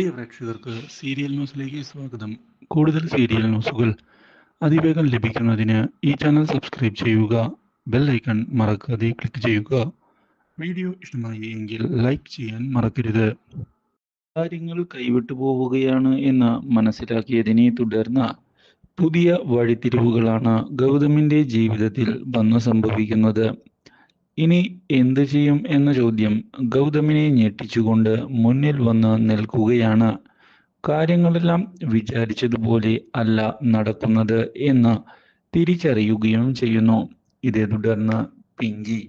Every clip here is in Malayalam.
പ്രിയ പ്രേക്ഷകർക്ക് സീരിയൽ ന്യൂസിലേക്ക് സ്വാഗതം. കൂടുതൽ സീരിയൽ ന്യൂസുകൾ അതിവേഗം ലഭിക്കുന്നതിന് ഈ ചാനൽ സബ്സ്ക്രൈബ് ചെയ്യുക ബെൽ ഐക്കൺ മറക്കാതെ ക്ലിക്ക് ചെയ്യുക. വീഡിയോ ഇഷ്ടമായി എങ്കിൽ ലൈക്ക് ചെയ്യാൻ മറക്കരുത്. കാര്യങ്ങൾ കൈവിട്ടു പോവുകയാണ് എന്ന് മനസ്സിലാക്കിയതിനെ തുടർന്ന് പുതിയ വഴിത്തിരിവുകളാണ് ഗൗതമിന്റെ ജീവിതത്തിൽ വന്നു സംഭവിക്കുന്നത്. ഇനി എന്തു ചെയ്യും എന്ന ചോദ്യം ഗൗതമിനെ ഞെട്ടിച്ചുകൊണ്ട് മുന്നിൽ വന്ന് നിൽക്കുകയാണ്. കാര്യങ്ങളെല്ലാം വിചാരിച്ചതുപോലെ അല്ല നടക്കുന്നത് എന്ന് തിരിച്ചറിയുകയും ചെയ്യുന്നു. ഇതേ തുടർന്ന് പിങ്കി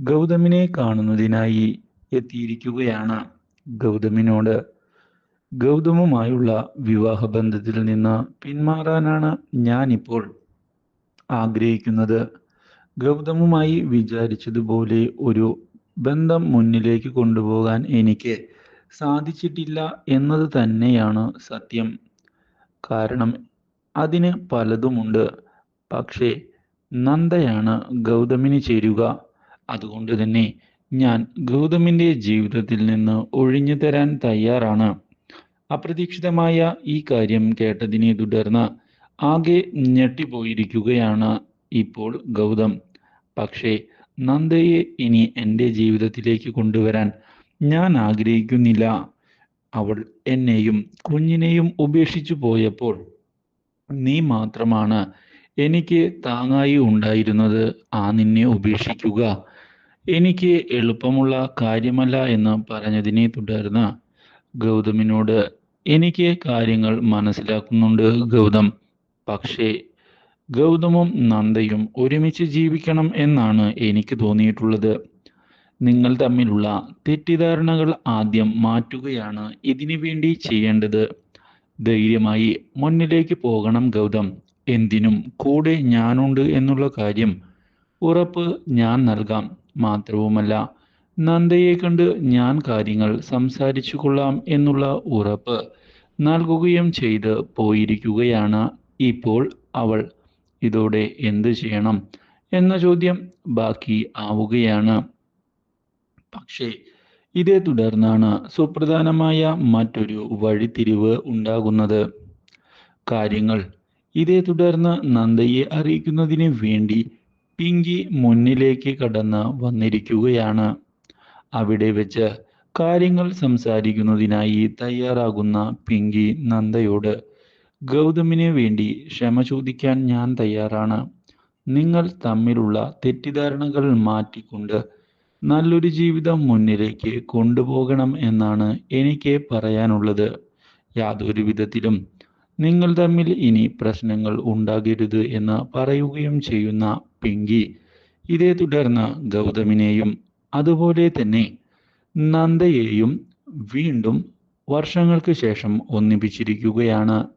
ഗൗതമിനെ കാണുന്നതിനായി എത്തിയിരിക്കുകയാണ്. ഗൗതമിനോട് ഗൗതമുമായുള്ള വിവാഹബന്ധത്തിൽ നിന്ന് പിന്മാറാനാണ് ഞാനിപ്പോൾ ആഗ്രഹിക്കുന്നത്. ഗൗതമുമായി വിചാരിച്ചതുപോലെ ഒരു ബന്ധം മുന്നിലേക്ക് കൊണ്ടുപോകാൻ എനിക്ക് സാധിച്ചിട്ടില്ല എന്നത് തന്നെയാണ് സത്യം. കാരണം അതിന് പലതുമുണ്ട്. പക്ഷേ നന്ദയാണ് ഗൗതമിന് ചേരുക. അതുകൊണ്ട് തന്നെ ഞാൻ ഗൗതമിന്റെ ജീവിതത്തിൽ നിന്ന് ഒഴിഞ്ഞു തരാൻ തയ്യാറാണ്. അപ്രതീക്ഷിതമായ ഈ കാര്യം കേട്ടതിനെ തുടർന്ന് ആകെ ഞെട്ടിപ്പോയിരിക്കുകയാണ് ഇപ്പോൾ ഗൗതം പക്ഷേ നന്ദയെ ഇനി എന്റെ ജീവിതത്തിലേക്ക് കൊണ്ടുവരാൻ ഞാൻ ആഗ്രഹിക്കുന്നില്ല. അവൾ എന്നെയും കുഞ്ഞിനെയും ഉപേക്ഷിച്ചു പോയപ്പോൾ നീ മാത്രമാണ് എനിക്ക് താങ്ങായി ഉണ്ടായിരുന്നത്. ആ നിന്നെ ഉപേക്ഷിക്കുക എനിക്ക് എളുപ്പമുള്ള കാര്യമല്ല എന്ന് പറഞ്ഞതിനെ തുടർന്ന് ഗൗതമിനോട് എനിക്ക് കാര്യങ്ങൾ മനസ്സിലാക്കുന്നുണ്ട് ഗൗതം. പക്ഷേ ഗൗതമും നന്ദയും ഒരുമിച്ച് ജീവിക്കണം എന്നാണ് എനിക്ക് തോന്നിയിട്ടുള്ളത്. നിങ്ങൾ തമ്മിലുള്ള തെറ്റിദ്ധാരണകൾ ആദ്യം മാറ്റുകയാണ് ഇതിനു വേണ്ടി ചെയ്യേണ്ടത്. ധൈര്യമായി മുന്നിലേക്ക് പോകണം ഗൗതം. എന്തിനും കൂടെ ഞാനുണ്ട് എന്നുള്ള കാര്യം ഉറപ്പ് ഞാൻ നൽകാം. മാത്രവുമല്ല നന്ദയെ കണ്ട് ഞാൻ കാര്യങ്ങൾ സംസാരിച്ചു കൊള്ളാം എന്നുള്ള ഉറപ്പ് നൽകുകയും ചെയ്ത് പോയിരിക്കുകയാണ് ഇപ്പോൾ അവൾ. ഇതോടെ എന്ത് ചെയ്യണം എന്ന ചോദ്യം ബാക്കി ആവുകയാണ്. പക്ഷേ ഇതേ തുടർന്നാണ് സുപ്രധാനമായ മറ്റൊരു വഴിത്തിരിവ് ഉണ്ടാകുന്നത്. കാര്യങ്ങൾ ഇതേ തുടർന്ന് നന്ദയെ അറിയിക്കുന്നതിന് വേണ്ടി പിങ്കി മുന്നിലേക്ക് കടന്ന് വന്നിരിക്കുകയാണ്. അവിടെ വെച്ച് കാര്യങ്ങൾ സംസാരിക്കുന്നതിനായി തയ്യാറാകുന്ന പിങ്കി നന്ദയോട് ഗൗതമിന് വേണ്ടി ക്ഷമ ചോദിക്കാൻ ഞാൻ തയ്യാറാണ്. നിങ്ങൾ തമ്മിലുള്ള തെറ്റിദ്ധാരണകൾ മാറ്റിക്കൊണ്ട് നല്ലൊരു ജീവിതം മുന്നിലേക്ക് കൊണ്ടുപോകണം എന്നാണ് എനിക്ക് പറയാനുള്ളത്. യാതൊരു വിധത്തിലും നിങ്ങൾ തമ്മിൽ ഇനി പ്രശ്നങ്ങൾ ഉണ്ടാകരുത് എന്ന് പറയുകയും ചെയ്യുന്ന പിങ്കി. ഇതേ തുടർന്ന് ഗൗതമിനെയും അതുപോലെ തന്നെ നന്ദയെയും വീണ്ടും വർഷങ്ങൾക്ക് ശേഷം ഒന്നിപ്പിച്ചിരിക്കുകയാണ്.